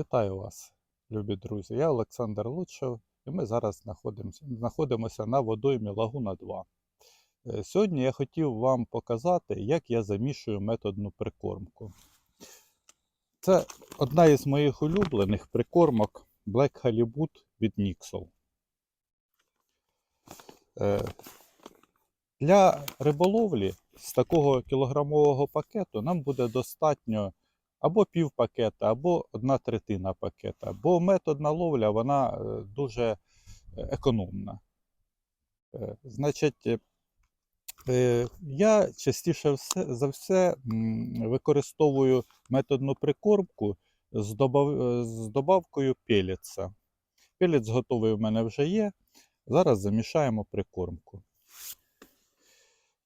Вітаю вас, любі друзі. Я Олександр Лучшев, і ми зараз знаходимося, знаходимося на водоймі Лагуна 2. Е, Сьогодні я хотів вам показати, як я замішую методну прикормку. Це одна із моїх улюблених прикормок Black Halibut від Nixol. Е, Для риболовлі з такого кілограмового пакету нам буде достатньо або пів пакета, або одна третина пакета. Бо методна ловля вона е, дуже е, економна. Е, Значить, я частіше за все використовую методну прикормку з, добав, з добавкою пелетса. Пелець готовий в мене вже є. Зараз замішаємо прикормку.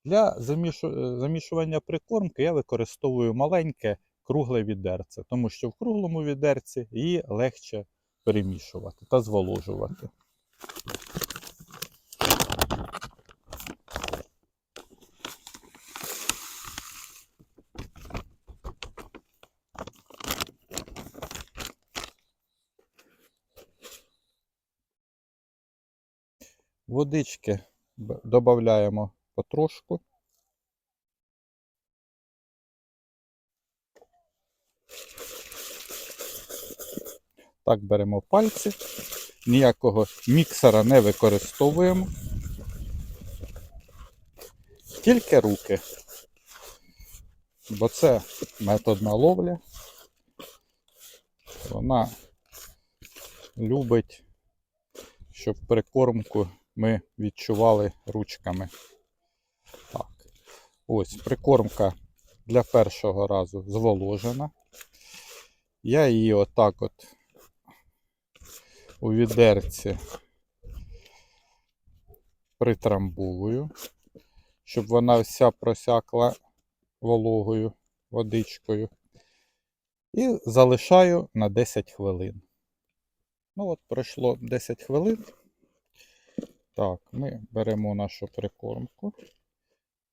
Для замішу... замішування прикормки я використовую маленьке кругле відерце, тому що в круглому відерці її легше перемішувати та зволожувати. Водички додаємо потрошку. Так беремо пальці, ніякого міксера не використовуємо. Тільки руки. Бо це методна ловля. Вона любить, щоб прикормку ми відчували ручками. Так. Ось прикормка для першого разу зволожена. Я її отак от у відерці притрамбовую, щоб вона вся просякла вологою водичкою. І залишаю на 10 хвилин. Ну от пройшло 10 хвилин. Так, ми беремо нашу прикормку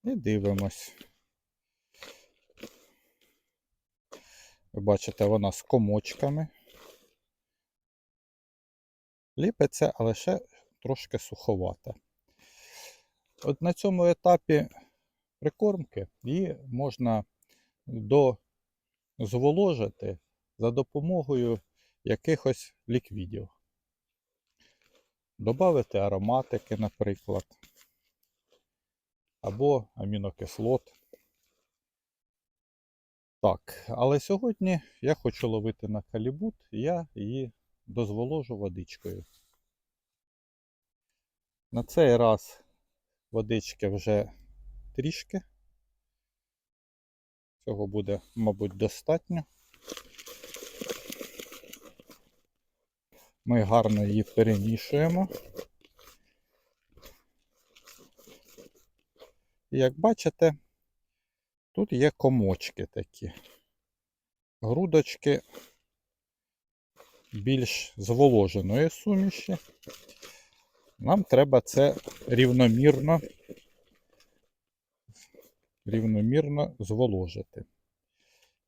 і дивимось. Ви бачите, вона з комочками. Ліпиться, але ще трошки суховата. От на цьому етапі прикормки її можна дозволожити за допомогою якихось ліквідів. Добавити ароматики, наприклад, або амінокислот. Так, але сьогодні я хочу ловити на калібут, я її дозволожу водичкою. На цей раз водички вже трішки. Цього буде, мабуть, достатньо. Ми гарно її перемішуємо. І як бачите, тут є комочки такі. Грудочки більш зволоженої суміші. Нам треба це рівномірно, рівномірно зволожити.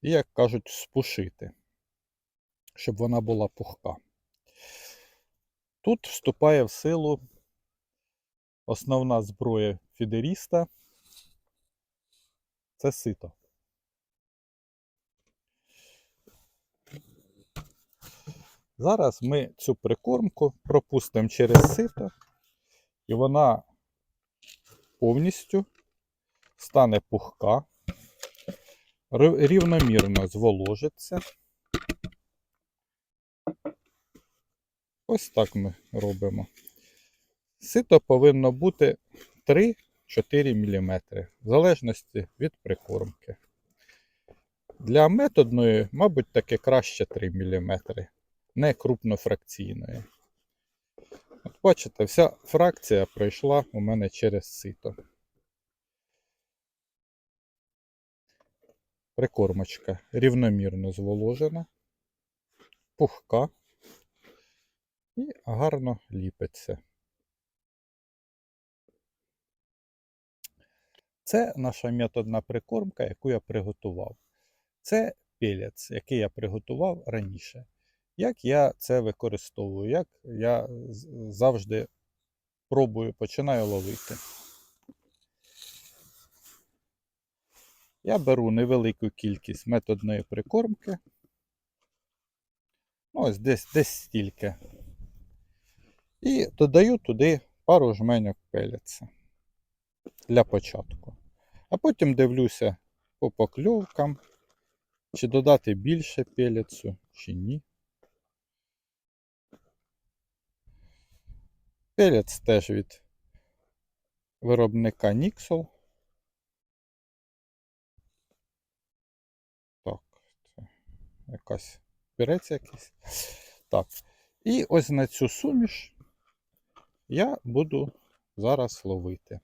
І, як кажуть, спушити, щоб вона була пухка. Тут вступає в силу основна зброя фідеріста це сито. Зараз ми цю прикормку пропустимо через сито, і вона повністю стане пухка, рівномірно зволожиться. Ось так ми робимо. Сито повинно бути 3-4 мм, в залежності від прикормки. Для методної, мабуть, таки краще 3 мм, не крупнофракційної. От бачите, вся фракція пройшла у мене через сито. Прикормочка рівномірно зволожена, пухка і гарно ліпиться. Це наша методна прикормка, яку я приготував. Це пелець, який я приготував раніше. як я це використовую, як я завжди пробую, починаю ловити. Я беру невелику кількість методної прикормки. Ну, ось десь, десь стільки. І додаю туди пару жменьок пелеца для початку. А потім дивлюся по покльовкам, чи додати більше пелецю, чи ні. Пелець теж від виробника Nixol. Так, це якась пірець якийсь. Так. І ось на цю суміш я буду зараз ловити.